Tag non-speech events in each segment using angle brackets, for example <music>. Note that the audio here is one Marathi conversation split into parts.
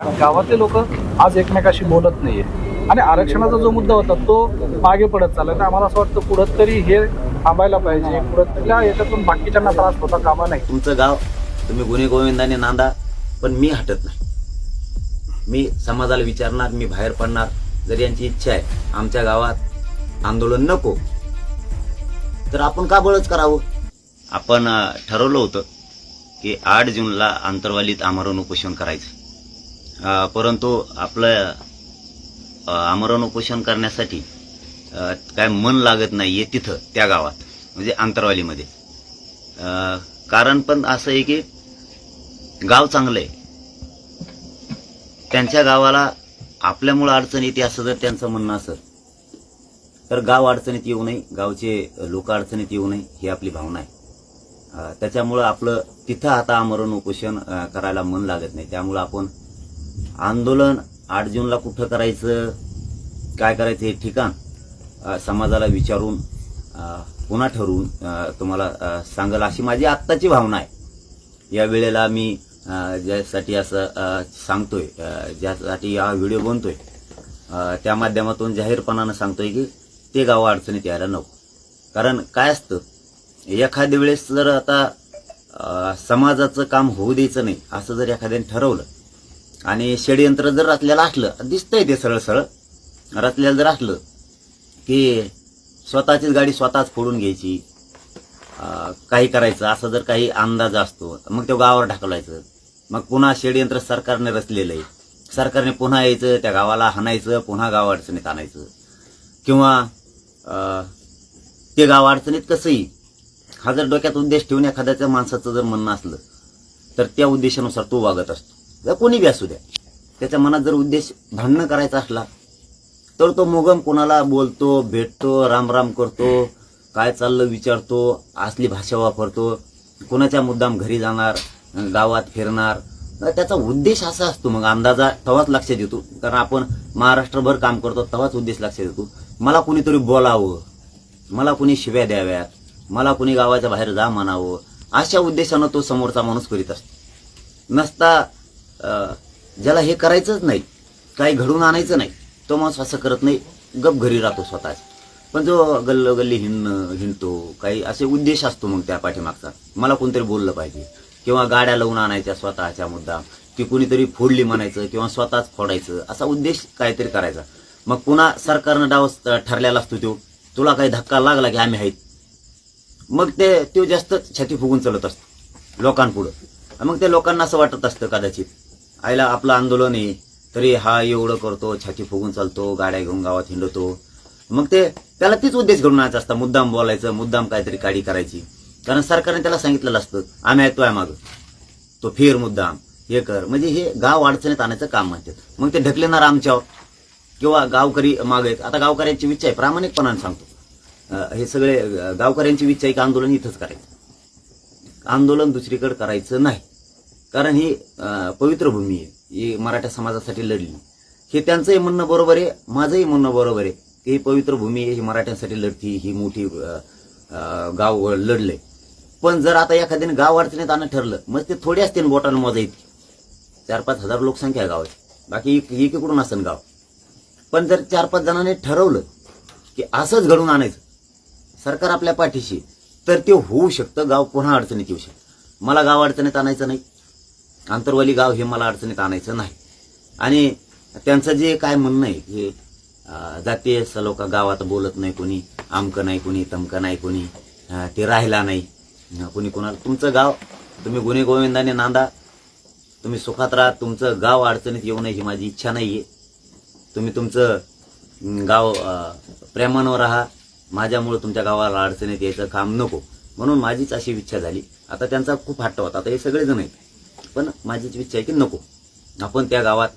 गावातले लोक आज एकमेकाशी बोलत नाहीये. आणि आरक्षणाचा जो मुद्दा होता तो मागे पडत चालला. तर आम्हाला असं वाटतं पुढं तरी हे थांबायला पाहिजे. पुढं त्या याच्यातून बाकीच्यांना त्रास होता कामा नाही. तुमचं गाव तुम्ही गुन्हे गोविंदाने नांदा पण मी हटत नाही. मी समाजाला विचारणार मी बाहेर पडणार. जर यांची इच्छा आहे आमच्या गावात आंदोलन नको तर आपण का बळच करावं? आपण ठरवलं होतं की आठ जूनला आंतरवालीत आमरण उपोषण करायचं. परंतु आपलं आमरण उपोषण करण्यासाठी काय मन लागत नाही आहे तिथं त्या गावात म्हणजे आंतरवालीमध्ये कारण पण असं आहे की गाव चांगलं आहे त्यांच्या गावाला आपल्यामुळं अडचण येते असं जर त्यांचं म्हणणं असं तर गाव अडचणीत येऊ नये गावचे लोक अडचणीत येऊ नये ही आपली भावना आहे. त्याच्यामुळं आपलं तिथं आता आमरण उपोषण करायला मन लागत नाही. त्यामुळं आपण आंदोलन आठ जूनला कुठं करायचं काय करायचं हे ठिकाण समाजाला विचारून पुन्हा ठरवून तुम्हाला सांगाल अशी माझी आत्ताची भावना आहे. या वेळेला मी ज्यासाठी असं सांगतोय ज्यासाठी हा व्हिडिओ बनतोय त्या माध्यमातून जाहीरपणानं सांगतोय की ते गाव अडचणीत यायला नको. कारण काय असतं एखाद्या वेळेस जर आता समाजाचं काम होऊ द्यायचं नाही असं जर एखाद्याने ठरवलं आणि षडयंत्र जर रचलेलं असलं दिसतंय ते सरळ सरळ रचलेलं जर असलं की स्वतःचीच गाडी स्वतःच फोडून घ्यायची काही करायचं असं जर काही अंदाज असतो मग तो गावावर ढकलायचं. मग पुन्हा षडयंत्र सरकारने रचलेलं आहे सरकारने पुन्हा यायचं त्या गावाला हाणायचं पुन्हा गाव अडचणीत आणायचं. किंवा ते गाव अडचणीत कसंही हा जर डोक्यात उद्देश ठेवून एखाद्याच्या माणसाचं जर म्हणणं असलं तर त्या उद्देशानुसार तो वागत असतो. किंवा कोणी बी असू द्या त्याच्या मनात जर उद्देश भांडणं करायचा असला तर तो मोगम कोणाला बोलतो भेटतो रामराम करतो काय चाललं विचारतो असली भाषा वापरतो कोणाच्या मुद्दाम घरी जाणार गावात फिरणार त्याचा उद्देश असा असतो मग अंदाजा तेव्हाच लक्षात येतो. कारण आपण महाराष्ट्रभर काम करतो तेव्हाच उद्देश लक्षात येतो. मला कुणीतरी बोलावं मला कुणी शिव्या द्याव्यात मला कुणी गावाच्या बाहेर जा म्हणावं अशा उद्देशानं तो समोरचा माणूस करीत असतो. नसता ज्याला हे करायचंच नाही काही घडून आणायचं नाही तो माणूस असं करत नाही गप घरी राहतो स्वतःच. पण जो गल्ल गल्ली हिंडणं हिंडतो काही असे उद्देश असतो मग त्या पाठीमागचा. मला कोणतरी बोललं पाहिजे. किंवा गाड्या लावून आणायच्या स्वतःच्या मुद्दा ती कुणीतरी फोडली म्हणायचं किंवा स्वतःच फोडायचं असा उद्देश काहीतरी करायचा. मग पुन्हा सरकारनं डाव ठरलेला असतो तो. तुला काही धक्का लागला की आम्ही आहेत. मग ते तो जास्त छाती फुगून चालत असतो लोकांपुढं. मग ते लोकांना असं वाटत असतं कदाचित आईला आपलं आंदोलन आहे. तरी हा एवढं करतो छाती फुगून चालतो गाड्या घेऊन गावात हिंडतो. मग ते त्याला तीच उद्देश घडून आणायचा असता मुद्दाम बोलायचं मुद्दाम काहीतरी काडी करायची. कारण सरकारने त्याला सांगितलेलं असतं आम्ही आहे आहे मागं. तो फेर मुद्दाम हे कर. म्हणजे हे गाव अडचणीत आणायचं काम म्हणतात. मग ते ढकलेणार आमच्यावर किंवा गावकरी मागे आहेत. आता गावकऱ्यांची इच्छा आहे प्रामाणिकपणाने सांगतो. हे सगळे गावकऱ्यांची इच्छा आहे की आंदोलन इथंच करायचं. आंदोलन दुसरीकडे करायचं नाही. कारण ही पवित्र भूमी आहे. ही मराठा समाजासाठी लढली. हे त्यांचंही म्हणणं बरोबर आहे माझंही म्हणणं बरोबर आहे की ही पवित्र भूमी आहे ही मराठ्यांसाठी लढती ही मोठी गाव लढले पण जर आता एखाद्याने गाव अडचणीत आणणं ठरलं मग ते थोडे असते बोटानं मोजा इतकी चार पाच हजार लोकसंख्या आहे गावाची. बाकी एक- एकीकडून असेल गाव. पण जर चार पाच जणांनी ठरवलं की असंच घडून आणायचं सरकार आपल्या पाठीशी तर ते होऊ शकतं गाव पुन्हा अडचणीत येऊ शकतं. मला गाव अडचणीत आणायचं नाही. आंतरवाली गाव हे मला अडचणीत आणायचं नाही. आणि त्यांचं जे काय म्हणणं आहे की अं, जातीय गावात बोलत नाही कोणी आमकं नाही कोणी तमकं नाही कोणी ते राहिला नाही. कोणी कोणाला तुमचं गाव तुम्ही गुन्हे गोविंदाने नांदा तुम्ही सुखात राहा तुमचं गाव अडचणीत येऊ नये ही माझी इच्छा नाही आहे तुम्ही तुमचं गाव प्रेमानं राहा माझ्यामुळं तुमच्या गावाला अडचणीत यायचं काम नको. म्हणून माझीच अशी इच्छा झाली. आता त्यांचा खूप हट्ट होता. आता हे सगळेजण आहेत. पण माझीच इच्छा आहे की नको. आपण त्या गावात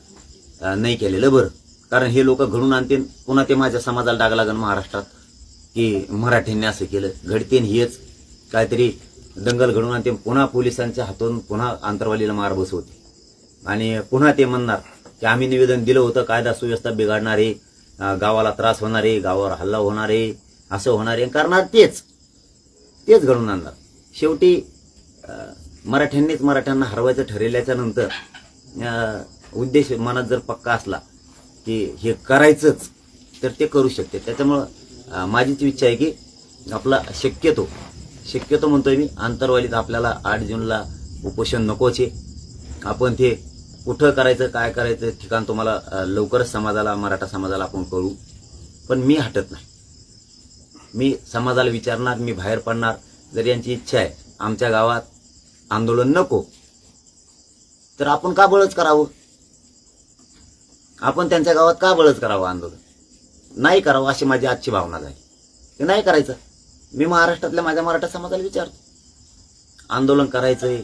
नाही केलेलं बरं. कारण हे लोक घडून आणतील पुन्हा ते माझ्या समाजाला डाग लागन महाराष्ट्रात. की मराठ्यांनी असं केलं घडतेन हेच. काहीतरी दंगल घडून आणते पुन्हा पोलिसांच्या हातून पुन्हा आंतरवालीला मार बसवते आणि पुन्हा ते म्हणणार की आम्ही निवेदन दिलं होतं कायदा सुव्यवस्था बिघाडणार आहे गावाला त्रास होणार आहे गावावर हल्ला होणार आहे असं होणार आहे. करणार तेच तेच घडून आणणार. शेवटी अं, मराठ्यांनीच मराठ्यांना हरवायचं ठरवल्याच्या नंतर उद्देश मनात जर पक्का असला की हे करायचंच तर ते करू शकते. त्याच्यामुळं माझीच इच्छा आहे की आपला शक्यतो शक्यतो म्हणतोय मी आंतरवालीत आपल्याला आठ जूनला उपोषण नकोच. आहे आपण ते कुठं करायचं काय करायचं ठिकाण तुम्हाला लवकरच समाजाला मराठा समाजाला आपण कळू. पण मी हटत नाही. मी समाजाला विचारणार मी बाहेर पडणार जर यांची इच्छा आहे आमच्या गावात आंदोलन नको. तर आपण का बळच करावं? आपण त्यांच्या गावात का बळच करावं आंदोलन? नाही करावं अशी माझी आजची भावना झाली. ते नाही करायचं. मी महाराष्ट्रातल्या माझ्या मराठा समाजाला विचारतो. आंदोलन करायचंय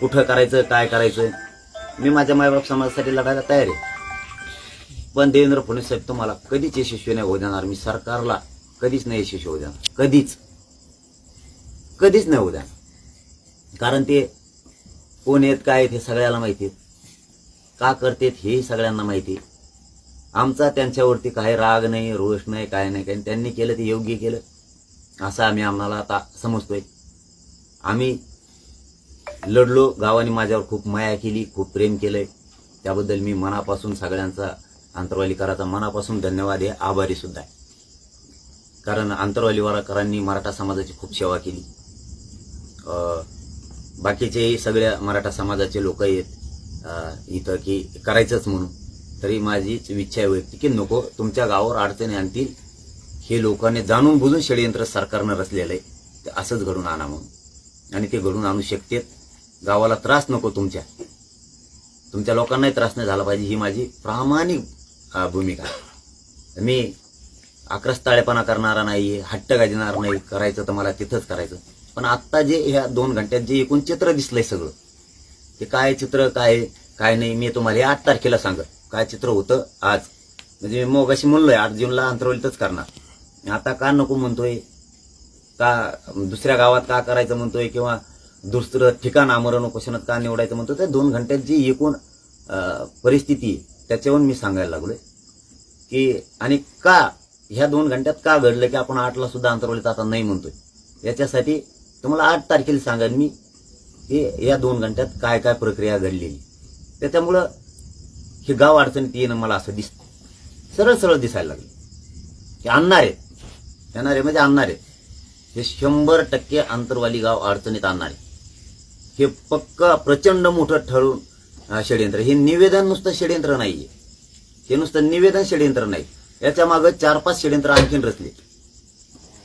कुठं करायचं काय करायचं? मी माझ्या मायबाप समाजासाठी लढायला तयार आहे. पण देवेंद्र फडणवीस साहेब तुम्हाला कधीच यशस्वी नाही होऊ देणार. मी सरकारला कधीच नाही यशस्वी होऊ देणार. कधीच. कधीच नाही होऊ देणार. कारण ते कोण आहेत काय आहेत हे सगळ्याला माहिती आहे का करतेत हेही सगळ्यांना माहिती आहे. आमचा त्यांच्यावरती काही राग नाही रोष नाही काय नाही काही त्यांनी केलं ते योग्य केलं. असं आम्ही आम्हाला आता समजतोय. आम्ही लढलो गावाने माझ्यावर खूप माया केली खूप प्रेम केलंय. त्याबद्दल मी मनापासून सगळ्यांचा आंतरवालीकराचा मनापासून धन्यवाद आहे आभारी सुद्धा आहे. कारण आंतरवालीवाराकरांनी मराठा समाजाची खूप सेवा केली. बाकीचे सगळ्या मराठा समाजाचे लोक आहेत. इथं की करायचंच म्हणून. तरी माझीच इच्छा आहे वैयक्तिक की नको तुमच्या गावावर अडचणी आणतील. हे लोकांनी जाणून बुजून षडयंत्र सरकारनं रचलेलं आहे. ते असंच घडून आणा म्हणून. आणि ते घडून आणू शकतेत. गावाला त्रास नको तुमच्या. तुमच्या लोकांनाही त्रास नाही झाला पाहिजे ही माझी प्रामाणिक भूमिका आहे. मी आक्रस्ताळेपणा करणारा नाही हट्ट गाजणार नाही करायचं तर मला तिथंच करायचं. पण आत्ता जे ह्या दोन घंट्यात जे एकूण चित्र दिसलंय सगळं ते काय चित्र काय आहे, काय नाही मी तुम्हाला हे आठ तारखेला सांगत. काय चित्र होतं आज? म्हणजे मी मग अशी म्हणलोय आठ जूनला अंतरवलीतच करणार. आता का नको म्हणतोय? का दुसऱ्या गावात का करायचं म्हणतोय? किंवा दुसरं ठिकाण आमरण क्वेश्चनात का निवडायचं म्हणतो त्या दोन घंट्यात जी एकूण परिस्थिती त्याच्यावरून त्याच्यावर मी सांगायला लागलोय. की आणि का ह्या दोन घंट्यात का घडलं की आपण आठला सुद्धा अंतरवलीत आता नाही म्हणतोय? याच्यासाठी तर मला आठ तारखेला सांगेन मी. हे या दोन घंट्यात काय काय प्रक्रिया घडलेली. त्याच्यामुळं हे गाव अडचणीत येणं मला असं दिसतं. सरळ सरळ दिसायला लागलं. की आणणार आहेत. येणार आहे म्हणजे आणणार आहेत. हे शंभर टक्के आंतरवाली गाव अडचणीत आणणार आहे हे पक्क प्रचंड मोठं ठरून षडयंत्र. हे निवेदन नुसतं षडयंत्र आहे हे नुसतं निवेदन षडयंत्र नाही. याच्या मागं चार पाच षडयंत्र आणखीन रचले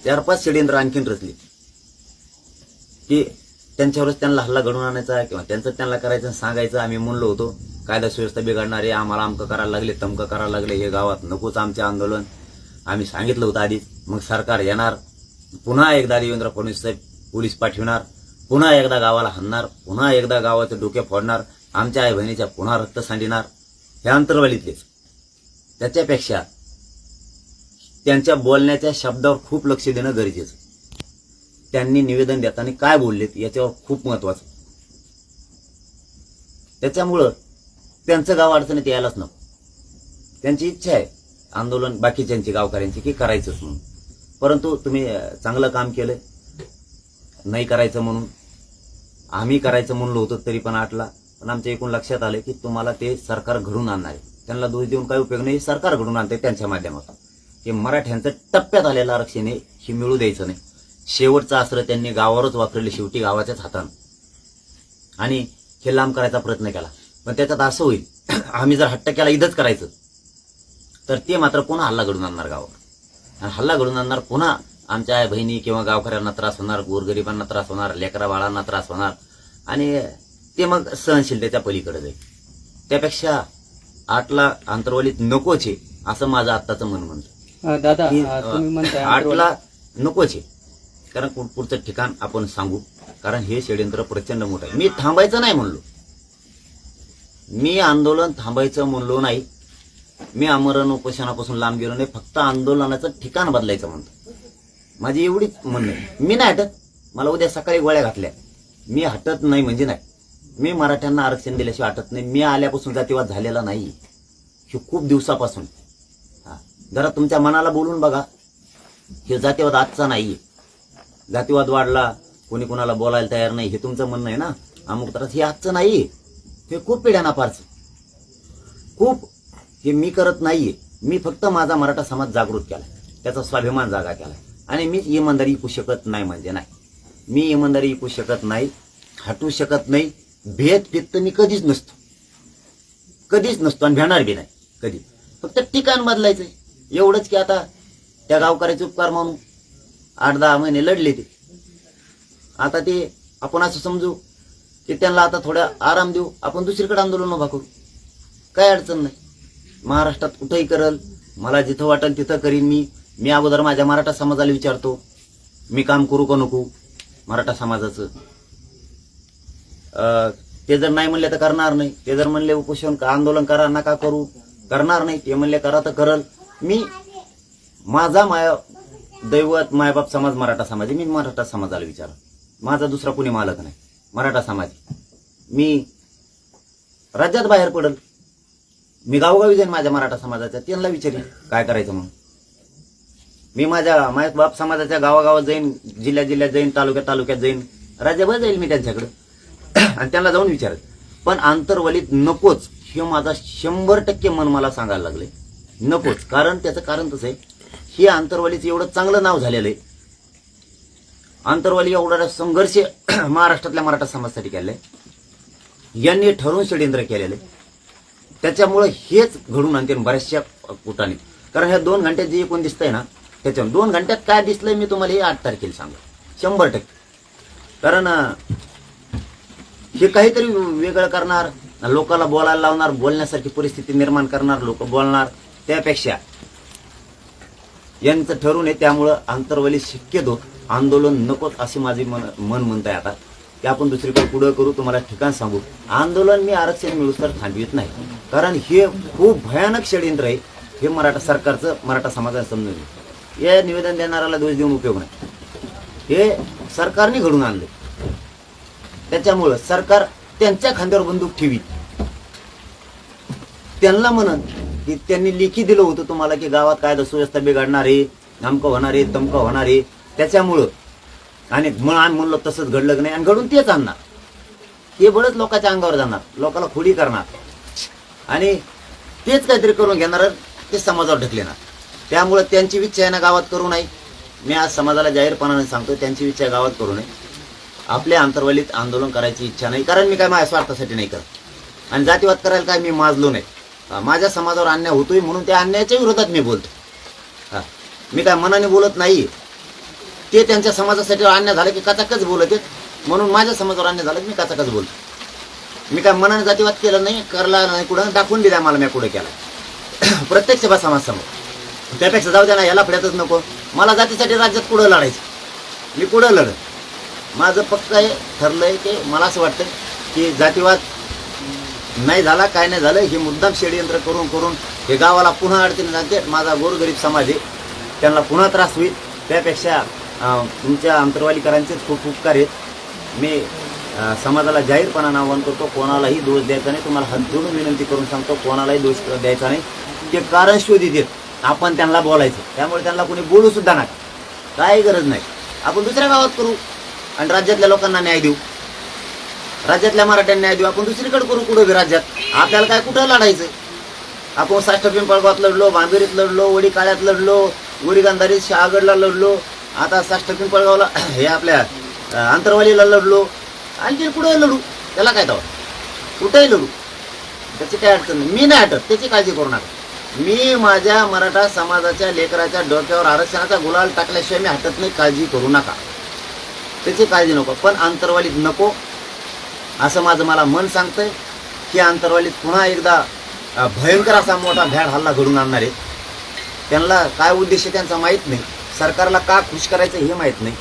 चार पाच षडयंत्र आणखीन रचले की त्यांच्यावरच त्यांना हल्ला घडवून आणायचा किंवा त्यांचं त्यांना करायचं सांगायचं आम्ही म्हणलो होतो कायदा सुव्यवस्था बिघडणारे आम्हाला अमकं करायला लागले तमकं करायला लागले हे गावात नकोच आमचे आंदोलन. आम्ही सांगितलं होतं आधीच. मग सरकार येणार पुन्हा एकदा देवेंद्र फडणवीस साहेब पोलीस पाठवणार पुन्हा एकदा गावाला हाणणार पुन्हा एकदा गावाचे डोके फोडणार आमच्या आई बहिणीच्या पुन्हा रक्त सांडणार. हे अंतर्वालीतलेच. त्याच्यापेक्षा त्यांच्या बोलण्याच्या शब्दावर खूप लक्ष देणं गरजेचं. त्यांनी निवेदन देताना काय बोललेत याच्यावर खूप महत्वाचं. त्याच्यामुळं त्यांचं गाव अडचणीत यायलाच नको. त्यांची इच्छा आहे आंदोलन बाकीच्यांची गावकऱ्यांची की करायचंच म्हणून. परंतु तुम्ही चांगलं काम केलं नाही करायचं म्हणून. आम्ही करायचं म्हणलो होतो तरी पण आटला. पण आमच्या एकूण लक्षात आलं की तुम्हाला ते सरकार घडून आणणार आहे. त्यांना दोष देऊन काही उपयोग नाही. सरकार घडून आणते त्यांच्या माध्यमातून. हे मराठ्यांचं टप्प्यात आलेलं आरक्षण आहे हे मिळू द्यायचं नाही. शेवटचं अस्त्र त्यांनी गावावरच वापरले शेवटी गावाच्याच हातानं. आणि हे लांब करायचा प्रयत्न केला. पण त्याच्यात असं होईल <clears throat> आम्ही जर हट्ट केला इथंच करायचं. तर ते मात्र पुन्हा हल्ला घडून आणणार गावावर. आणि हल्ला घडून आणणार पुन्हा आमच्या आई बहिणी किंवा गावकऱ्यांना त्रास होणार गोरगरिबांना त्रास होणार लेकरा बाळांना त्रास होणार. आणि ते मग सहनशीलतेच्या पलीकडे जाईल. त्यापेक्षा आठला अंतरवलीत नकोच आहे असं माझं आत्ताचं मन म्हणतं. दादा आठला नकोच. आहे कारण पुढचं ठिकाण आपण सांगू. कारण हे षडयंत्र प्रचंड मोठं आहे. मी थांबायचं नाही म्हणलो. मी आंदोलन थांबायचं म्हणलो नाही. मी आमरण उपोषणापासून लांब गेलो नाही. फक्त आंदोलनाचं ठिकाण बदलायचं म्हणतो. माझी एवढीच म्हणणं मी नाही हटत. मला उद्या सकाळी गोळ्या घातल्या. मी हटत नाही म्हणजे नाही. मी मराठ्यांना आरक्षण दिल्याशिवाय हटत नाही. मी आल्यापासून जातीवाद झालेला नाही. हे खूप दिवसापासून. हा. जरा तुमच्या मनाला बोलून बघा. हे जातीवाद आजचा नाहीये. जातीवाद वाढला कोणी कोणाला बोलायला तयार नाही हे तुमचं म्हणणं आहे ना? अमुक त्रास हे आजचं नाही. हे खूप पिढ्यांना फारचं खूप हे मी करत नाहीये मी फक्त माझा मराठा समाज जागृत केलाय. त्याचा स्वाभिमान जागा केलाय. आणि मी इमानदारी ऐकू शकत नाही म्हणजे नाही. मी इमानदारी ऐकू शकत नाही हटू शकत नाही. भेद पित्त मी कधीच नसतो. कधीच नसतो आणि भेणार बी नाही. कधी? फक्त ठिकाण बदलायचंय. एवढंच की आता त्या गावकऱ्याचे उपकार म्हणून आठ दहा महिने लढले ते. आता ते आपण असं समजू की त्यांना आता थोडा आराम देऊ आपण दुसरीकडे आंदोलन उभा करू. काय अडचण नाही. महाराष्ट्रात कुठंही करल मला जिथं वाटेल तिथं करीन मी. मी अगोदर माझ्या मराठा समाजाला विचारतो मी काम करू का नको मराठा समाजाचं? ते जर नाही म्हणले तर करणार नाही. ते जर म्हणले उपोषण आंदोलन करा नका करू. करणार नाही. ते म्हणले करा तर करल. मी माझा माया दैवत मायबाप समाज मराठा समाज. आहे. मी मराठा समाजाला विचार माझा दुसरा कोणी मालक नाही. मराठा समाज. मी राज्यात बाहेर पडल. मी गावोगावी जाईन माझ्या मराठा समाजाच्या. त्यांना विचारेन काय करायचं म्हणून. मी माझ्या मायबाप समाजाच्या गावागावात जाईन जिल्ह्या जिल्ह्यात जाईन तालुक्यात तालुक्यात जाईन. राज्यभर जाईल मी त्यांच्याकडं. <clears throat> आणि त्यांना जाऊन विचारेल पण आंतरवलीत नकोच. हे माझा शंभर टक्के मन मला सांगायला लागले. नकोच. कारण त्याचं कारण तसं आहे. हे आंतरवालीचं एवढं चांगलं नाव झालेलं आहे. आंतरवाली एवढा संघर्ष <clears throat> महाराष्ट्रातल्या मराठा समाजासाठी केलेला आहे. यांनी ठरवून षडयंत्र केलेलं आहे. त्याच्यामुळं हेच घडून आणते बऱ्याचशा कुटाने. कारण ह्या दोन घंट्यात जे एकूण दिसतंय ना त्याच्या दोन घंट्यात काय दिसलंय मी तुम्हाला हे आठ तारखेला सांगतो. शंभर टक्के. कारण हे काहीतरी वेगळं करणार लोकांना बोलायला लावणार बोलण्यासारखी परिस्थिती निर्माण करणार लोक बोलणार त्यापेक्षा यांचं ठरून आहे त्यामुळं आंतरवली शक्यतो आंदोलन नकोच असे माझे मन मन म्हणत आहे आता. की आपण दुसरीकडे पुढं करू तुम्हाला ठिकाण सांगू. आंदोलन मी आरक्षण मिळूस तर थांबवित नाही. कारण हे खूप भयानक षडयंत्र आहे. हे मराठा सरकारचं मराठा समाजाला समजून घे. या निवेदन देणाऱ्याला दोष देऊन उपयोग नाही. हे सरकारने घडून आणले त्याच्यामुळं सरकार त्यांच्या खांद्यावर बंदूक ठेवी. त्यांना म्हणत की त्यांनी लेखी दिलं होतं तुम्हाला की गावात काय सुव्यवस्था बिघडणार आहे नामकं होणार आहे तमकं होणार. आहे त्याच्यामुळं. आणि म्हणून आम्ही म्हणलो तसंच घडलं नाही? आणि घडून तेच आणणार. हे बळच लोकांच्या अंगावर जाणार. लोकांना खुडी करणार. आणि तेच काहीतरी करून घेणार ते समाजावर ढकलेणार. त्यामुळं त्यांची इच्छा आहे ना गावात करू नये. मी आज समाजाला जाहीरपणाने सांगतो त्यांची इच्छा गावात करू नये. आपल्या अंतर्वलीत आंदोलन करायची इच्छा नाही. कारण मी काय माझ्या स्वार्थासाठी नाही करत. आणि जातीवाद करायला काय मी माजलो नाही. माझ्या समाजावर अन्याय होतोय म्हणून त्या अन्यायाच्या विरोधात मी बोलतो हां. मी काय मनाने बोलत नाही. ते त्यांच्या समाजासाठी अन्याय झालं की कचाकच बोलत आहेत. म्हणून माझ्या समाजावर अन्याय झालं की मी कचाकच बोलतो मी काय मनाने जातीवाद केलं नाही करला नाही कुठं दाखवून दिला मला मी कुठे केला. <coughs> प्रत्यक्ष बा समाजसमोर त्यापेक्षा जाऊ द्या ना याला फड्यातच नको. मला जातीसाठी राज्यात कुठं लढायचं? मी कुठं लढत माझं पक्क आहे ठरलंय की मला असं वाटतं की जातीवाद नाही झाला काय नाही झालं हे मुद्दाम षडयंत्र करून करून हे गावाला पुन्हा अडचणी जाते माझा गोरगरीब समाज आहे. त्यांना पुन्हा त्रास होईल. त्यापेक्षा तुमच्या अंतरवालीकरांचेच खूप उपकार आहेत. मी समाजाला जाहीरपणानं आवाहन करतो कोणालाही दोष द्यायचा नाही. तुम्हाला हात जोडून विनंती करून सांगतो कोणालाही दोष द्यायचा नाही. ते कारण शोधित आहेत. आपण त्यांना बोलायचं. त्यामुळे त्यांना कोणी बोलूसुद्धा नका. काही गरज नाही. आपण दुसऱ्या गावात करू आणि राज्यातल्या लोकांना न्याय देऊ. राज्यातल्या मराठ्यांना न्याय देऊ आपण दुसरीकडे करू कुठं बी राज्यात? आपल्याला काय कुठं लढायचं? आपण साष्ट पिंपळगावात लढलो बांबिरीत लढलो वडी काळ्यात लढलो वडी गांधारीत शहागडला लढलो आता साष्ट पिंपळगावला <clears throat> हे आपल्या आंतरवालीला लढलो. आणखी कुठं लढू? त्याला काय तेव्हा कुठंही लढू. त्याची काय अडचण नाही. मी नाही हटत. त्याची काळजी करू नका. मी माझ्या मराठा समाजाच्या लेकराच्या डोक्यावर आरक्षणाचा गुलाल टाकल्याशिवाय मी हटत नाही. काळजी करू नका. त्याची काळजी नको. पण आंतरवालीत नको. असं माझं मला मन सांगतंय की आंतरवालीत पुन्हा एकदा भयंकर असा मोठा भ्याड हल्ला घडून आणणार आहे. त्यांना काय उद्देश आहे त्यांचा माहीत नाही. सरकारला का खुश करायचं हे माहीत नाही.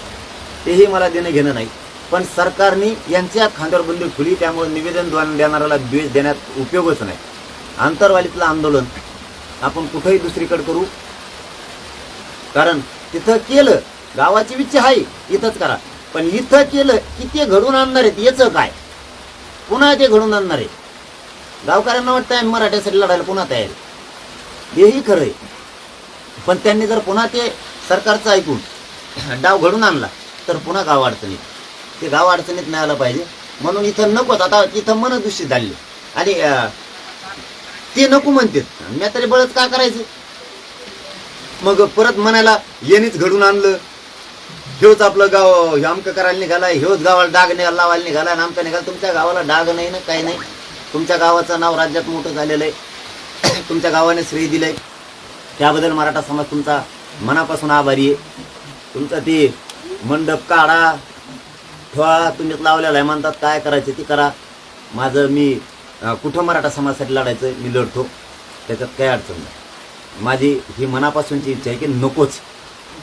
तेही मला देणं घेणं नाही. पण सरकारने यांच्या खांद्यावर बंदी खुली त्यामुळे निवेदन देणाऱ्याला द्वेष देण्यात उपयोगच नाही. आंतरवालीतलं आंदोलन आपण कुठंही दुसरीकडे करू. कारण तिथं केलं गावाची विच्छा आहे इथंच करा. पण इथं केलं की ते घडून आणणार आहेत याचं काय? पुन्हा ते घडून आणणार आहे. गावकऱ्यांना वाटतं आम्ही मराठ्यासाठी लढायला पुन्हा तयार हेही खरं आहे. पण त्यांनी जर पुन्हा ते सरकारचं ऐकून डाव घडून आणला तर पुन्हा गाव अडचणीत. ते गाव अडचणीत नाही आलं पाहिजे. म्हणून इथं नकोच आता इथं मन दूषित झाली. आणि ते नको म्हणतात. मी तरी बळच काय करायचं? मग परत म्हणायला येणीच घडून आणलं. ह्योच आपलं गाव हे आमकं करायला निघालाय ह्योच गावाला डाग निघाला लावायला निघाला आणि आमका निघाला. तुमच्या गावाला डाग नाही ना काही नाही. तुमच्या गावाचं नाव राज्यात मोठं झालेलं आहे. <coughs> तुमच्या गावाने श्रेय दिलंय. त्याबद्दल मराठा समाज तुमचा मनापासून आभारी आहे. तुमचा ते मंडप काढा ठेवा तुम्हीच लावलेला आहे. म्हणतात काय करायचं ते करा. माझं मी कुठं मराठा समाजासाठी लढायचं मी लढतो. त्याच्यात काय अडचण नाही. माझी ही मनापासूनची इच्छा आहे की नकोच.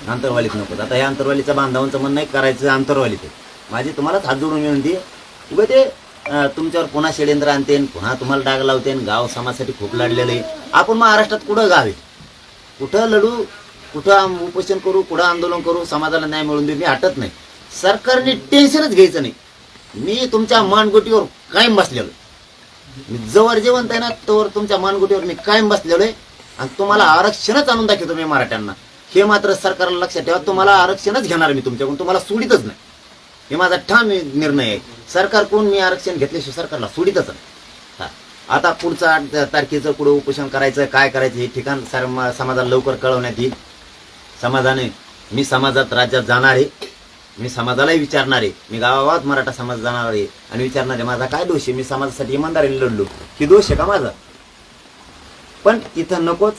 आंतरवालीत नको. आता या आंतरवालीच्या बांधवांचं म्हणणं नाही करायचं आंतरवालीत आहे. माझी तुम्हालाच हात जोडून विनंती आहे. उगा ते तुमच्यावर पुन्हा षडयंत्र आणतेन पुन्हा तुम्हाला डाग लावतेन गाव समाजासाठी खूप लढलेलं आहे. आपण महाराष्ट्रात कुठं गावे कुठं लढू? कुठं उपोषण करू? कुठं आंदोलन करू? समाजाला न्याय मिळून देऊ? मी हटत नाही. सरकारने टेन्शनच घ्यायचं नाही. मी तुमच्या मानगुटीवर कायम बसलेलो मी जवळ जेवण आहे ना तोवर तुमच्या मानगुटीवर मी कायम बसलेलो आहे. आणि तुम्हाला आरक्षणच आणून दाखवतो मी मराठ्यांना. हे मात्र सरकारला लक्षात ठेवा तुम्हाला आरक्षणच घेणार मी तुमच्याकडून तुम्हाला सोडितच नाही. हे माझा ठाम निर्णय आहे. सरकार कोण मी आरक्षण घेतल्याशिवाय सरकारला सोडितच नाही. हा. आता पुढचं आठ तारखेचं पुढे उपोषण करायचं काय करायचं हे ठिकाण सर समाजाला लवकर कळवण्यात येईल. समाजाने मी समाजात राज्यात जाणार आहे. मी समाजालाही विचारणार आहे. मी गावागावात मराठा समाज जाणार आहे. आणि विचारणार आहे माझा काय दोष आहे? मी समाजासाठी इमानदारीने लढलो. की दोष आहे का माझा? पण इथं नकोच.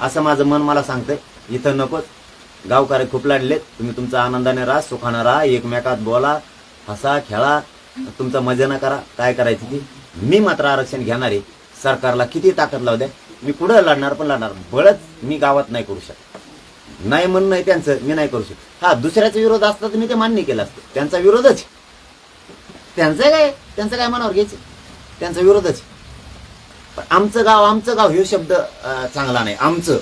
असं माझं मन मला सांगतंय. इथं नकोच. गावकरी खूप लाडलेत तुम्ही तुमचा आनंदाने राहा सुखानं राहा एकमेकात बोला हसा खेळा तुमचा मजा करा. काय करायची ती? मी मात्र आरक्षण घेणार. आहे सरकारला किती ताकद लावू द्या? मी पुढं लढणार पण लढणार बळच मी गावात नाही करू शकत. नाही म्हणणं आहे त्यांचं मी नाही करू शकत. हा दुसऱ्याचा विरोध असता तर मी ते मान्य केलं असतं. त्यांचा विरोधच त्यांचं काय? त्यांचं काय मनावर घ्यायचं? त्यांचा विरोधच पण आमचं गाव आमचं गाव हे शब्द चांगला नाही. आमचं.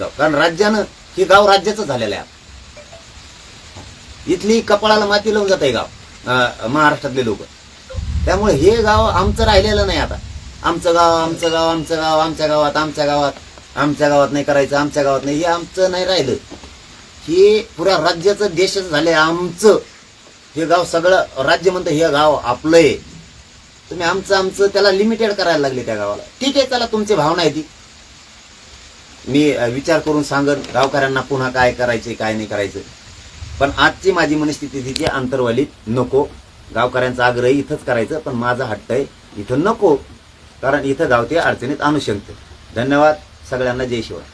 गाव कारण राज्यानं हे गाव राज्याचं झालेलं आहे. इथली कपाळाला माती लावून जात आहे गाव महाराष्ट्रातले लोक. त्यामुळे हे गाव आमचं राहिलेलं नाही आता. आमचं गाव आमचं गाव आमचं गाव आमच्या गावात आमच्या गावात. आमच्या गावात नाही करायचं आमच्या गावात नाही. हे आमचं नाही राहिलं. हे पुऱ्या राज्याचं देशच झालंय आमचं. हे गाव सगळं राज्य म्हणतं हे गाव आपलं आहे तुम्ही आमचं आमचं त्याला लिमिटेड करायला लागले त्या गावाला. ठीक आहे चला तुमची भावना आहे ती. मी विचार करून सांगत गावकऱ्यांना पुन्हा काय करायचं काय नाही करायचं. पण आजची माझी मनस्थिती तिची आंतरवालीत नको. गावकऱ्यांचा आग्रह इथंच करायचं पण माझा हट्ट आहे इथं नको. कारण इथं गाव ते अडचणीत आणू शकतं धन्यवाद सगळ्यांना जय शिवाय.